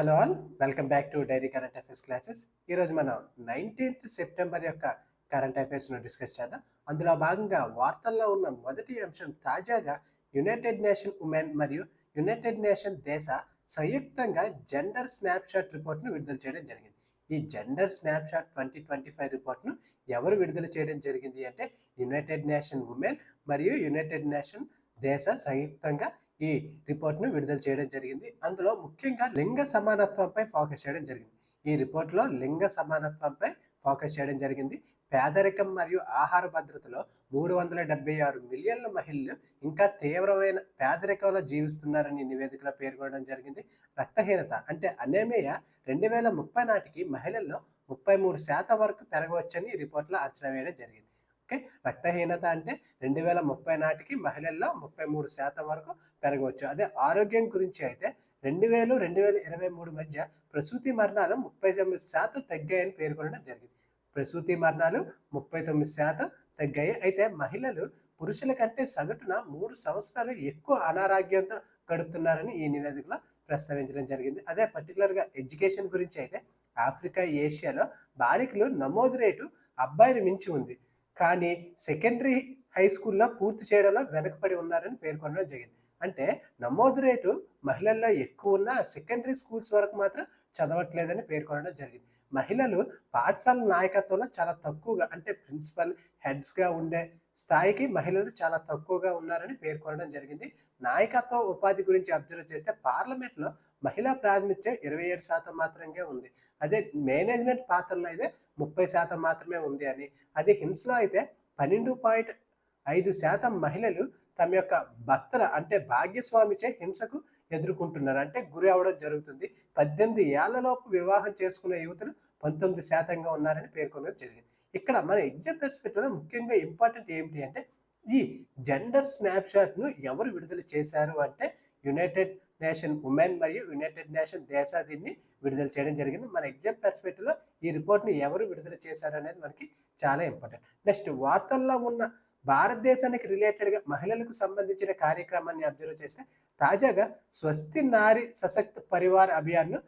Hello all welcome back to diary current affairs classes. ఈరోజు మనం nineteenth September యొక్క current అఫైర్స్ను డిస్కస్ చేద్దాం. అందులో భాగంగా వార్తల్లో ఉన్న మొదటి అంశం తాజాగా యునైటెడ్ నేషన్ ఉమెన్ మరియు యునైటెడ్ నేషన్ దేశ సంయుక్తంగా జెండర్ స్నాప్షాట్ రిపోర్ట్ను విడుదల చేయడం జరిగింది. ఈ gender snapshot twenty twenty five రిపోర్ట్ను ఎవరు విడుదల చేయడం జరిగింది అంటే యునైటెడ్ నేషన్ ఉమెన్ మరియు యునైటెడ్ నేషన్ దేశ సంయుక్తంగా ఈ రిపోర్ట్ను విడుదల చేయడం జరిగింది. అందులో ముఖ్యంగా లింగ సమానత్వంపై ఫోకస్ చేయడం జరిగింది. ఈ రిపోర్ట్లో లింగ సమానత్వంపై ఫోకస్ చేయడం జరిగింది. పేదరికం మరియు ఆహార భద్రతలో మూడు వందల డెబ్బై ఆరు మిలియన్ల మహిళలు ఇంకా తీవ్రమైన పేదరికంలో జీవిస్తున్నారని నివేదికలో పేర్కొనడం జరిగింది. రక్తహీనత అంటే అనేమియా రెండు వేల ముప్పై నాటికి మహిళల్లో ముప్పై మూడు శాతం వరకు పెరగవచ్చని రిపోర్ట్లో అంచనా వేయడం జరిగింది. ఓకే? రక్తహీనత అంటే రెండు వేల ముప్పై నాటికి మహిళల్లో ముప్పై మూడు శాతం వరకు పెరగవచ్చు. అదే ఆరోగ్యం గురించి అయితే రెండు వేలు రెండు వేల ఇరవై మూడు మధ్య ప్రసూతి మరణాలు ముప్పై తొమ్మిది శాతం తగ్గాయని పేర్కొనడం జరిగింది. ప్రసూతి మరణాలు ముప్పై తొమ్మిది శాతం తగ్గాయి. అయితే మహిళలు పురుషుల కంటే సగటున మూడు సంవత్సరాలు ఎక్కువ అనారోగ్యంతో గడుపుతున్నారని ఈ నివేదికలో ప్రస్తావించడం జరిగింది. అదే పర్టికులర్గా ఎడ్యుకేషన్ గురించి అయితే ఆఫ్రికా ఏషియాలో బాలికలు నమోదు రేటు అబ్బాయిలు మించి ఉంది. కానీ సెకండరీ హై స్కూల్లో పూర్తి చేయడంలో వెనకబడి ఉన్నారని పేర్కొనడం జరిగింది. అంటే నమోదు రేటు మహిళల్లో ఎక్కువ ఉన్న సెకండరీ స్కూల్స్ వరకు మాత్రం చదవట్లేదని పేర్కొనడం జరిగింది. మహిళలు పాఠశాల నాయకత్వంలో చాలా తక్కువగా అంటే ప్రిన్సిపల్ హెడ్స్గా ఉండే స్థాయికి మహిళలు చాలా తక్కువగా ఉన్నారని పేర్కొనడం జరిగింది. నాయకత్వ ఉపాధి గురించి అబ్జర్వ్ చేస్తే పార్లమెంట్లో మహిళా ప్రాతినిధ్యం ఇరవై ఏడు శాతం మాత్రమే ఉంది. అదే మేనేజ్మెంట్ పాత్రలో అయితే ముప్పై శాతం మాత్రమే ఉంది అని. అదే హింసలో అయితే పన్నెండు పాయింట్ ఐదు శాతం మహిళలు తమ యొక్క భర్తల అంటే భాగ్యస్వామిచే హింసకు ఎదుర్కొంటున్నారు. అంటే గురి అవడం జరుగుతుంది. పద్దెనిమిది ఏళ్ళలోపు వివాహం చేసుకునే యువతులు పంతొమ్మిది శాతంగా ఉన్నారని పేర్కొనడం జరిగింది. ఇక్కడ మన ఎగ్జామ్ పెర్స్పెక్టివ్లో ముఖ్యంగా ఇంపార్టెంట్ ఏమిటి అంటే ఈ జెండర్ స్నాప్షాట్ను ఎవరు విడుదల చేశారు అంటే యునైటెడ్ నేషన్ ఉమెన్ మరియు యునైటెడ్ నేషన్ దేశా దీన్ని విడుదల చేయడం జరిగింది. మన ఎగ్జామ్ పర్స్పెక్టివ్లో ఈ రిపోర్ట్ని ఎవరు విడుదల చేశారు అనేది మనకి చాలా ఇంపార్టెంట్. నెక్స్ట్ వార్తల్లో ఉన్న భారతదేశానికి రిలేటెడ్గా మహిళలకు సంబంధించిన కార్యక్రమాన్ని అబ్జర్వ్ చేస్తే తాజాగా స్వస్తి నారి సశక్త పరివార్ అభియాన్ను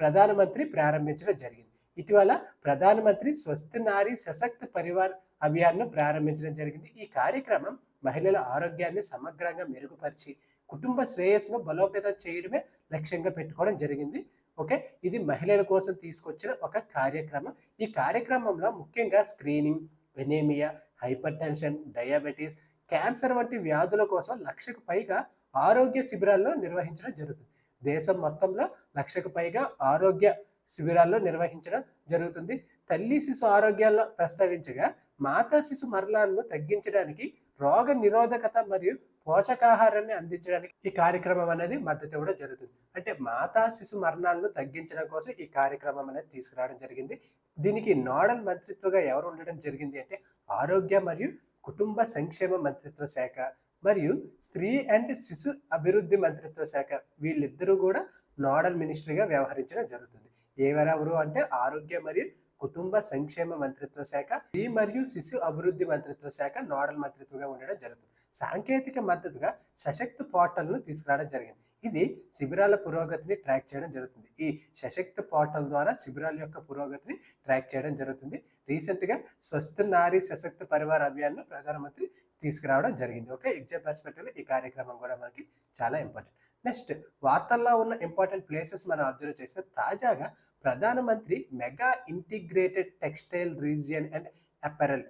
ప్రధానమంత్రి ప్రారంభించడం జరిగింది. ఇటీవల ప్రధానమంత్రి స్వస్తి నారి సశక్త పరివార్ అభియాన్ను ప్రారంభించడం జరిగింది. ఈ కార్యక్రమం మహిళల ఆరోగ్యాన్ని సమగ్రంగా మెరుగుపరిచి కుటుంబ శ్రేయస్సును బలోపేతం చేయడమే లక్ష్యంగా పెట్టుకోవడం జరిగింది. ఓకే? ఇది మహిళల కోసం తీసుకొచ్చిన ఒక కార్యక్రమం. ఈ కార్యక్రమంలో ముఖ్యంగా screening anaemia hypertension diabetes cancer వంటి వ్యాధుల కోసం లక్షకు పైగా ఆరోగ్య శిబిరాల్లో నిర్వహించడం జరుగుతుంది. దేశం మొత్తంలో లక్షకు పైగా ఆరోగ్య శిబిరాల్లో నిర్వహించడం జరుగుతుంది. తల్లి శిశు ఆరోగ్యాల్లో ప్రస్తావించగా మాతా శిశు మరణాలను తగ్గించడానికి రోగ నిరోధకత మరియు పోషకాహారాన్ని అందించడానికి ఈ కార్యక్రమం అనేది మద్దతు ఇవ్వడం జరుగుతుంది. అంటే మాతా శిశు మరణాలను తగ్గించడం కోసం ఈ కార్యక్రమం అనేది తీసుకురావడం జరిగింది. దీనికి నోడల్ మంత్రిత్వగా ఎవరు ఉండడం జరిగింది అంటే ఆరోగ్య మరియు కుటుంబ సంక్షేమ మంత్రిత్వ శాఖ మరియు స్త్రీ అండ్ శిశు అభివృద్ధి మంత్రిత్వ శాఖ వీళ్ళిద్దరూ కూడా నోడల్ మినిస్ట్రీగా వ్యవహరించడం జరుగుతుంది. ఎవరెవరు అంటే ఆరోగ్య మరియు కుటుంబ సంక్షేమ మంత్రిత్వ శాఖ స్త్రీ మరియు శిశు అభివృద్ధి మంత్రిత్వ శాఖ నోడల్ మంత్రిత్వగా ఉండడం జరుగుతుంది. సాంకేతిక మద్దతుగా సశక్త పోర్టల్ను తీసుకురావడం జరిగింది. ఇది శిబిరాల పురోగతిని ట్రాక్ చేయడం జరుగుతుంది. ఈ సశక్త పోర్టల్ ద్వారా శిబిరాల యొక్క పురోగతిని ట్రాక్ చేయడం జరుగుతుంది. రీసెంట్గా స్వస్థ నారీ సశక్త పరివార అభియాన్ను ప్రధానమంత్రి తీసుకురావడం జరిగింది. ఓకే? ఎగ్జామ్ పర్స్పెక్టివ్లో ఈ కార్యక్రమం కూడా మనకి చాలా ఇంపార్టెంట్. నెక్స్ట్ వార్తల్లో ఉన్న ఇంపార్టెంట్ ప్లేసెస్ మనం అబ్జర్వ్ చేస్తే తాజాగా ప్రధానమంత్రి mega integrated textile region and apparel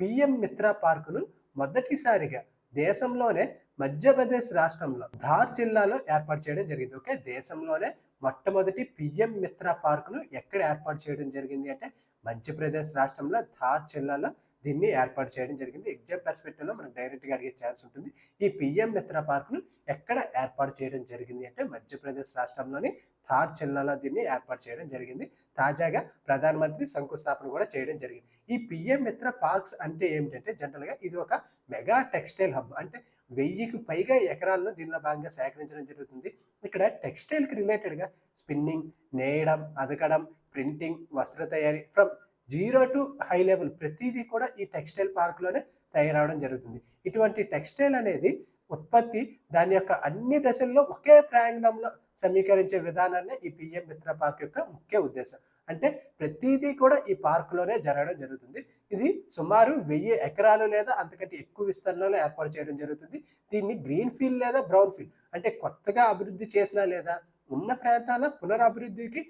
PM Mitra పార్కును మొదటిసారిగా దేశంలోనే మధ్యప్రదేశ్ రాష్ట్రంలో ధార్ జిల్లాలో ఏర్పాటు చేయడం జరిగింది. ఓకే? దేశంలోనే మొట్టమొదటి పిఎం మిత్రా పార్కును ఎక్కడ ఏర్పాటు చేయడం జరిగింది అంటే మధ్యప్రదేశ్ రాష్ట్రంలో ధార్ జిల్లాలో దీన్ని ఏర్పాటు చేయడం జరిగింది. ఎగ్జామ్ పర్స్పెక్టివ్లో మనకు డైరెక్ట్గా అడిగే ఛాన్స్ ఉంటుంది. ఈ పిఎం మిత్ర పార్కును ఎక్కడ ఏర్పాటు చేయడం జరిగింది అంటే మధ్యప్రదేశ్ రాష్ట్రంలోని థార్ జిల్లాలో దీన్ని ఏర్పాటు చేయడం జరిగింది. తాజాగా ప్రధానమంత్రి శంకుస్థాపన కూడా చేయడం జరిగింది. ఈ పిఎం మిత్ర పార్క్స్ అంటే ఏమిటంటే జనరల్గా ఇది ఒక మెగా టెక్స్టైల్ హబ్ అంటే వెయ్యికి పైగా ఎకరాలను దీనిలో భాగంగా సేకరించడం జరుగుతుంది. ఇక్కడ టెక్స్టైల్కి రిలేటెడ్గా స్పిన్నింగ్ నేయడం అదకడం ప్రింటింగ్ వస్త్ర తయారీ from zero to high level ప్రతిదీ కూడా ఈ టెక్స్టైల్ పార్క్లోనే తయారవడం జరుగుతుంది. ఇటువంటి టెక్స్టైల్ అనేది ఉత్పత్తి దాని యొక్క అన్ని దశల్లో ఒకే ప్రాంగణంలో సమీకరించే విధానాన్ని ఈ పిఎం మిత్ర పార్క్ యొక్క ముఖ్య ఉద్దేశం. అంటే ప్రతిదీ కూడా ఈ పార్కులోనే జరగడం జరుగుతుంది. ఇది సుమారు వెయ్యి ఎకరాలు లేదా అంతకంటే ఎక్కువ విస్తరణలో ఏర్పాటు చేయడం జరుగుతుంది. దీన్ని గ్రీన్ ఫీల్డ్ లేదా బ్రౌన్ ఫీల్డ్ అంటే కొత్తగా అభివృద్ధి చేసినా లేదా ఉన్న ప్రాంతాల పునరభివృద్ధికి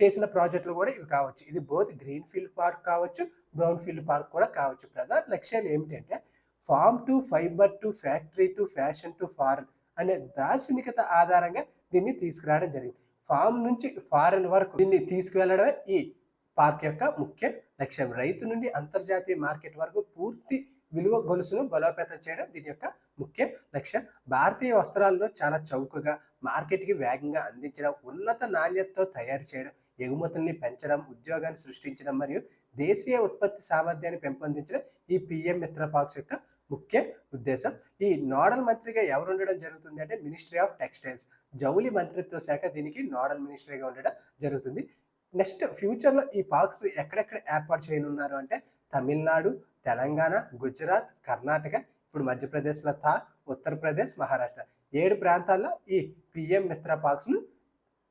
చేసిన ప్రాజెక్టులు కూడా ఇవి కావచ్చు. ఇది బోత్ గ్రీన్ ఫీల్డ్ పార్క్ కావచ్చు బ్రౌన్ ఫీల్డ్ పార్క్ కూడా కావచ్చు ప్రధాన లక్ష్యాలు ఏమిటంటే farm to fibre to factory to fashion to foreign అనే దార్శనికత ఆధారంగా దీన్ని తీసుకురావడం జరిగింది. ఫామ్ నుంచి ఫారెన్ వరకు దీన్ని తీసుకువెళ్ళడమే ఈ పార్క్ యొక్క ముఖ్య లక్ష్యం. రైతు నుండి అంతర్జాతీయ మార్కెట్ వరకు పూర్తి విలువ గొలుసును బలోపేతం చేయడం దీని యొక్క ముఖ్య లక్ష్యం. భారతీయ వస్త్రాల్లో చాలా చౌకగా మార్కెట్కి వేగంగా అందించడం ఉన్నత నాణ్యతతో తయారు చేయడం. ఎగుమతుల్ని పెంచడం ఉద్యోగాన్ని సృష్టించడం మరియు దేశీయ ఉత్పత్తి సామర్థ్యాన్ని పెంపొందించడం ఈ పిఎం మిత్ర పార్క్స్ యొక్క ముఖ్య ఉద్దేశం. ఈ నోడల్ మంత్రిగా ఎవరు ఉండడం జరుగుతుంది అంటే మినిస్ట్రీ ఆఫ్ టెక్స్టైల్స్. జౌలి మంత్రిత్వ శాఖ దీనికి నోడల్ మినిస్ట్రీగా ఉండడం జరుగుతుంది. నెక్స్ట్ ఫ్యూచర్లో ఈ పార్క్స్ ఎక్కడెక్కడ ఏర్పాటు చేయనున్నారు అంటే తమిళనాడు తెలంగాణ గుజరాత్ కర్ణాటక ఇప్పుడు మధ్యప్రదేశ్లో థార్ ఉత్తరప్రదేశ్ మహారాష్ట్ర. ఏడు ప్రాంతాల్లో ఈ పిఎం మిత్ర పార్క్స్ను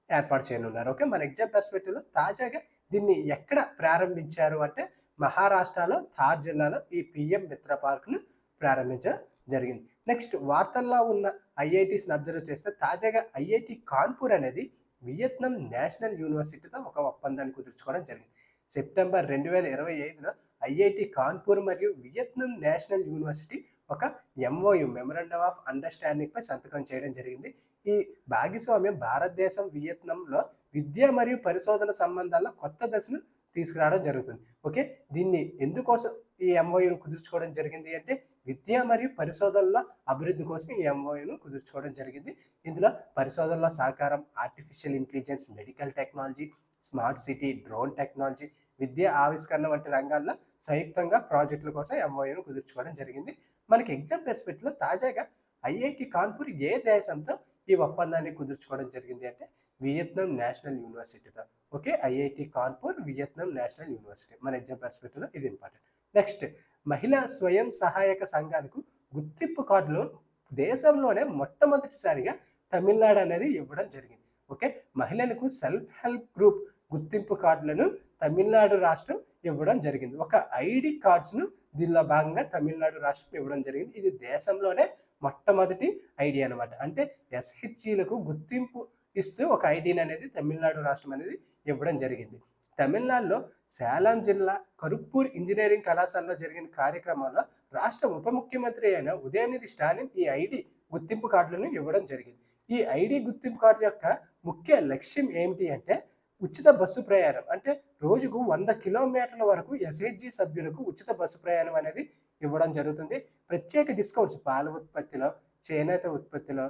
ఏర్పాటు చేయనున్నారు. ఓకే? మన ఎగ్జామ్ పర్స్పెక్టివ్లో తాజాగా దీన్ని ఎక్కడ ప్రారంభించారు అంటే మహారాష్ట్రలో థార్ జిల్లాలో ఈ పిఎం మిత్ర పార్క్ను ప్రారంభించడం జరిగింది. నెక్స్ట్ వార్తల్లో ఉన్న ఐఐటీస్ని అబ్జర్వ్ చేస్తే తాజాగా ఐఐటి కాన్పూర్ అనేది వియత్నాం నేషనల్ యూనివర్సిటీతో ఒక ఒప్పందాన్ని కుదుర్చుకోవడం జరిగింది. సెప్టెంబర్ రెండు వేల ఇరవై ఐదులో ఐఐటి కాన్పూర్ మరియు వియత్నాం నేషనల్ యూనివర్సిటీ ఒక ఎంఓయు మెమరాండమ్ ఆఫ్ అండర్స్టాండింగ్ పై సంతకం చేయడం జరిగింది. ఈ భాగస్వామ్యం భారతదేశం వియత్నంలో విద్య మరియు పరిశోధన సంబంధాల్లో కొత్త దశను తీసుకురావడం జరుగుతుంది. ఓకే? దీన్ని ఎందుకోసం ఈ ఎంఓయూను కుదుర్చుకోవడం జరిగింది అంటే విద్య మరియు పరిశోధనల అభివృద్ధి కోసం ఈ ఎంఓయూను కుదుర్చుకోవడం జరిగింది. ఇందులో పరిశోధనల సహకారం artificial intelligence medical technology smart city drone technology విద్య ఆవిష్కరణ వంటి రంగాల్లో సంయుక్తంగా ప్రాజెక్టుల కోసం ఎంఓయూను కుదుర్చుకోవడం జరిగింది. మనకి ఎగ్జామ్ పెర్స్పెక్టివ్లో తాజాగా ఐఐటి కాన్పూర్ ఏ దేశంతో ఈ ఒప్పందాన్ని కుదుర్చుకోవడం జరిగింది అంటే Vietnam National యూనివర్సిటీతో. Okay? IIT Kanpur Vietnam National University. మన ఎగ్జామ్ పర్స్పెక్టివ్లో ఇది ఇంపార్టెంట్. నెక్స్ట్ మహిళా స్వయం సహాయక సంఘాలకు గుర్తింపు కార్డులు దేశంలోనే మొట్టమొదటిసారిగా తమిళనాడు అనేది ఇవ్వడం జరిగింది. ఓకే? మహిళలకు సెల్ఫ్ హెల్ప్ గ్రూప్ గుర్తింపు కార్డులను తమిళనాడు రాష్ట్రం ఇవ్వడం జరిగింది. ఒక ఐడి కార్డ్స్ను దీనిలో భాగంగా తమిళనాడు రాష్ట్రం ఇవ్వడం జరిగింది. ఇది దేశంలోనే మొట్టమొదటి ఐడి అనమాట అంటే ఎస్హెచ్ఈలకు గుర్తింపు ఇస్తూ ఒక ఐడిని అనేది తమిళనాడు రాష్ట్రం అనేది ఇవ్వడం జరిగింది. తమిళనాడులో సేలం జిల్లా కరుప్పూర్ ఇంజనీరింగ్ కళాశాలలో జరిగిన కార్యక్రమంలో రాష్ట్ర ఉప ముఖ్యమంత్రి అయిన ఉదయనిధి స్టాలిన్ ఈ ఐడి గుర్తింపు కార్డులను ఇవ్వడం జరిగింది. ఈ ఐడి గుర్తింపు కార్డు యొక్క ముఖ్య లక్ష్యం ఏమిటి అంటే ఉచిత బస్సు ప్రయాణం. అంటే రోజుకు వంద కిలోమీటర్ల వరకు ఎస్హెచ్జి సభ్యులకు ఉచిత బస్సు ప్రయాణం అనేది ఇవ్వడం జరుగుతుంది. ప్రత్యేక డిస్కౌంట్స్ పాల ఉత్పత్తిలో చేనేత ఉత్పత్తిలో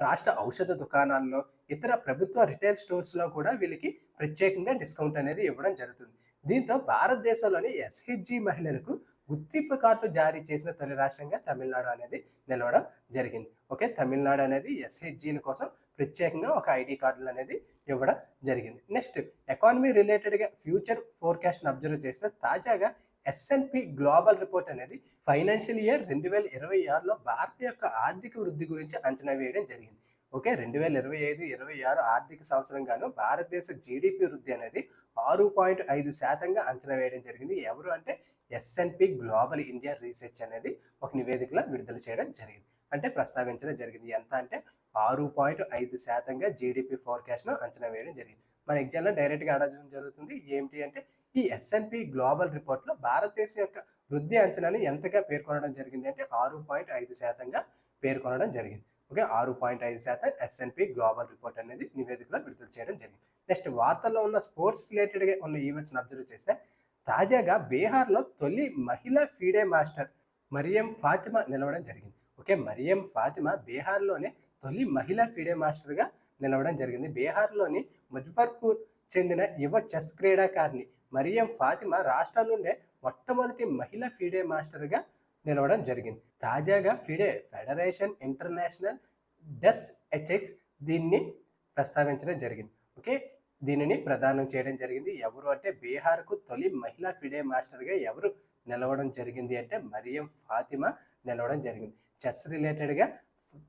రాష్ట్ర ఔషధ దుకాణాల్లో ఇతర ప్రభుత్వ రిటైల్ స్టోర్స్లో కూడా వీళ్ళకి ప్రత్యేకంగా డిస్కౌంట్ అనేది ఇవ్వడం జరుగుతుంది. దీంతో భారతదేశంలోని ఎస్హెచ్జి మహిళలకు గుర్తింపు కార్డు జారీ చేసిన తొలి రాష్ట్రంగా తమిళనాడు అనేది నిలవడం జరిగింది. ఓకే? తమిళనాడు అనేది ఎస్హెచ్జీల కోసం ప్రత్యేకంగా ఒక ఐడి కార్డులు అనేది ఇవ్వడం జరిగింది. నెక్స్ట్ ఎకానమీ రిలేటెడ్గా ఫ్యూచర్ ఫోర్కాస్ట్ని అబ్జర్వ్ చేస్తే తాజాగా S N P global report అనేది ఫైనాన్షియల్ ఇయర్ రెండు వేల ఇరవై ఆరులో భారత యొక్క ఆర్థిక వృద్ధి గురించి అంచనా వేయడం జరిగింది. ఓకే? రెండు వేల ఇరవై ఐదు ఇరవై ఆరు ఆర్థిక సంవత్సరం గాను భారతదేశ జీడిపి వృద్ధి అనేది ఆరు పాయింట్ ఐదు శాతంగా అంచనా వేయడం జరిగింది. ఎవరు అంటే ఎస్ఎన్పి గ్లోబల్ ఇండియా రీసెర్చ్ అనేది ఒక నివేదికలో విడుదల చేయడం జరిగింది. అంటే ప్రస్తావించడం జరిగింది. ఎంత అంటే ఆరు పాయింట్ ఐదు శాతంగా జీడిపి ఫోర్కాస్ట్ను అంచనా వేయడం జరిగింది. మన ఎగ్జామ్లో డైరెక్ట్గా అడగడం జరుగుతుంది. ఏమిటి అంటే ఈ ఎస్ఎన్పి గ్లోబల్ రిపోర్ట్లో భారతదేశం యొక్క వృద్ధి అంచనాని ఎంతగా పేర్కొనడం జరిగింది అంటే ఆరు పాయింట్ ఐదు శాతంగా పేర్కొనడం జరిగింది. ఓకే? ఆరు పాయింట్ ఐదు శాతం ఎస్ఎన్పి గ్లోబల్ రిపోర్ట్ అనేది నివేదికలో విడుదల చేయడం జరిగింది. నెక్స్ట్ వార్తల్లో ఉన్న స్పోర్ట్స్ రిలేటెడ్గా ఉన్న ఈవెంట్స్ని అబ్జర్వ్ చేస్తే తాజాగా బీహార్లో తొలి మహిళా ఫీడే మాస్టర్ మరియం ఫాతిమా నిలవడం జరిగింది. ఓకే మరియం ఫాతిమా బీహార్లోనే తొలి మహిళా ఫీడే మాస్టర్గా నిలవడం జరిగింది. బీహార్లోని ముజఫర్పూర్ చెందిన యువ చెస్ క్రీడాకారిణి మరియం ఫాతిమా రాష్ట్రం నుండే మొట్టమొదటి మహిళా ఫీడే మాస్టర్గా నిలవడం జరిగింది. తాజాగా ఫిడే ఫెడరేషన్ ఇంటర్నేషనల్ డెస్ హెచ్ఎక్స్ దీన్ని ప్రస్తావించడం జరిగింది. ఓకే దీనిని ప్రదానం చేయడం జరిగింది. ఎవరు అంటే బీహార్కు తొలి మహిళా ఫిడే మాస్టర్గా ఎవరు నిలవడం జరిగింది అంటే మరియం ఫాతిమా నిలవడం జరిగింది. చెస్ రిలేటెడ్గా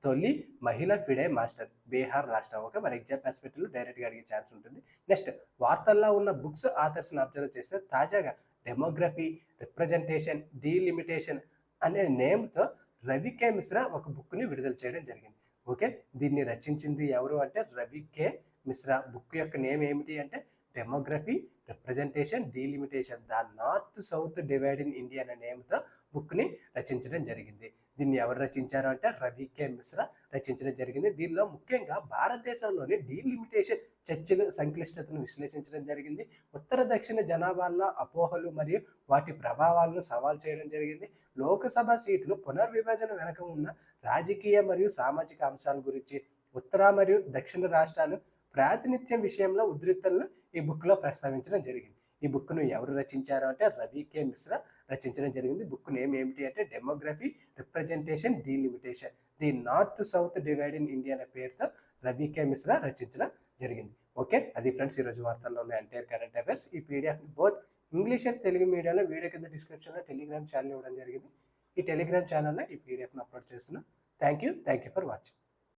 తొలి మహిళ ఫిడే మాస్టర్ బీహార్ రాష్ట్రం. ఓకే మరి ఎగ్జామ్ హాస్పిటల్ డైరెక్ట్గా అడిగే ఛాన్స్ ఉంటుంది. నెక్స్ట్ వార్తల్లో ఉన్న బుక్స్ ఆథర్స్ని అబ్జర్వ్ చేస్తే తాజాగా డెమోగ్రఫీ రిప్రజెంటేషన్ డీలిమిటేషన్ అనే నేమ్తో రవి కే. మిశ్రా ఒక బుక్ని విడుదల చేయడం జరిగింది. ఓకే దీన్ని రచించింది ఎవరు అంటే రవి కే. మిశ్రా బుక్ యొక్క నేమ్ ఏమిటి అంటే demography representation delimitation. The north south divide in India అనే నేమ్తో బుక్ని రచించడం జరిగింది. దీన్ని ఎవరు రచించారు అంటే రవి కే. మిశ్రా రచించడం జరిగింది. దీనిలో ముఖ్యంగా భారతదేశంలోని డీలిమిటేషన్ చర్చలు సంక్లిష్టతను విశ్లేషించడం జరిగింది. ఉత్తర దక్షిణ జనాభాలో అపోహలు మరియు వాటి ప్రభావాలను సవాల్ చేయడం జరిగింది. లోకసభ సీట్లు పునర్విభజన వెనక ఉన్న రాజకీయ మరియు సామాజిక అంశాల గురించి ఉత్తర మరియు దక్షిణ రాష్ట్రాలు ప్రాతినిధ్యం విషయంలో ఉద్రిక్తలను ఈ బుక్లో ప్రస్తావించడం జరిగింది. ఈ బుక్ను ఎవరు రచించారు అంటే రవి కే మిశ్రా రచించడం జరిగింది. బుక్ నేమ్ ఏమిటి అంటే demography representation delimitation the north south divide in India అనే పేరుతో రవి కే మిశ్రా రచించడం జరిగింది. ఓకే? అది ఫ్రెండ్స్ ఈరోజు వార్తల్లో ఉన్న ఎంటైర్ కరెంట్ అఫైర్స్. ఈ PDF both English and Telugu మీడియాలో వీడియో కింద డిస్క్రిప్షన్లో టెలిగ్రామ్ ఛానల్ ఇవ్వడం జరిగింది. ఈ టెలిగ్రామ్ ఛానల్లో ఈ పీడిఎఫ్ను అప్లోడ్ చేస్తున్నాను thank you thank you for watching